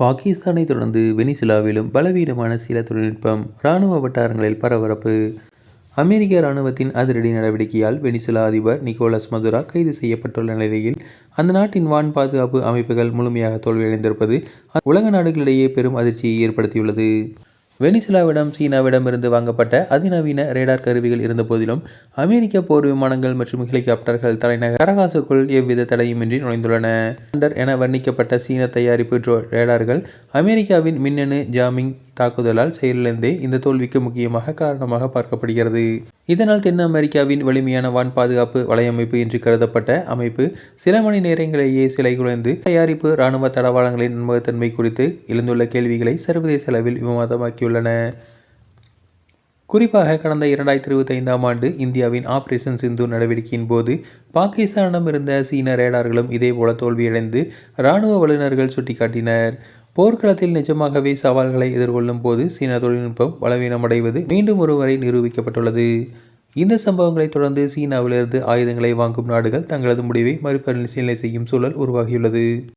பாகிஸ்தானை தொடர்ந்து வெனிசுலாவிலும் பலவீனமான சில தொழில்நுட்பம் இராணுவ வட்டாரங்களில் பரபரப்பு. அமெரிக்க இராணுவத்தின் அதிரடி நடவடிக்கையால் வெனிசுலா அதிபர் நிக்கோலஸ் மதுரா கைது செய்யப்பட்டுள்ள நிலையில் அந்த நாட்டின் வான் பாதுகாப்பு அமைப்புகள் முழுமையாக தோல்வியடைந்திருப்பது உலக நாடுகளிடையே பெரும் அதிர்ச்சியை ஏற்படுத்தியுள்ளது. வெனிசுலாவிடம் சீனாவிடமிருந்து வாங்கப்பட்ட அதிநவீன ரேடார் கருவிகள் இருந்தபோதிலும் அமெரிக்க போர் விமானங்கள் மற்றும் ஹெலிகாப்டர்கள் தலைநகர் கரகாசுக்குள் எவ்வித தடையுமின்றி நுழைந்துள்ளன. அண்டர் என வர்ணிக்கப்பட்ட சீன தயாரிப்பு ரேடார்கள் அமெரிக்காவின் மின்னணு ஜாமிங் தாக்குதலால் செயலிழந்தே இந்த தோல்விக்கு முக்கியமாக காரணமாக பார்க்கப்படுகிறது. இதனால் தென் அமெரிக்காவின் வலிமையான வான் பாதுகாப்பு வலையமைப்பு என்று கருதப்பட்ட அமைப்பு சில மணி நேரங்களிலேயே சிலை குலைந்து தயாரிப்பு இராணுவ தடவாளங்களின் நம்பகத்தன்மை குறித்து எழுந்துள்ள கேள்விகளை சர்வதேச அளவில் விவாதமாக்கியுள்ளன குறிப்பாக கடந்த இரண்டாயிரத்தி இருபத்தி ஐந்தாம் ஆண்டு இந்தியாவின் ஆபரேஷன் சிந்து நடவடிக்கையின் போது பாகிஸ்தானிடம் இருந்த சீன ரேடார்களும் இதேபோல தோல்வியடைந்து இராணுவ வல்லுநர்கள் சுட்டிக்காட்டினர். போர்க்களத்தில் நிஜமாகவே சவால்களை எதிர்கொள்ளும் போது சீன தொழில்நுட்பம் பலவீனமடைவது மீண்டும் ஒருவரை நிரூபிக்கப்பட்டுள்ளது. இந்த சம்பவங்களைத் தொடர்ந்து சீனாவிலிருந்து ஆயுதங்களை வாங்கும் நாடுகள் தங்களது முடிவை மறுபரிசீலனை செய்யும் சூழல் உருவாகியுள்ளது.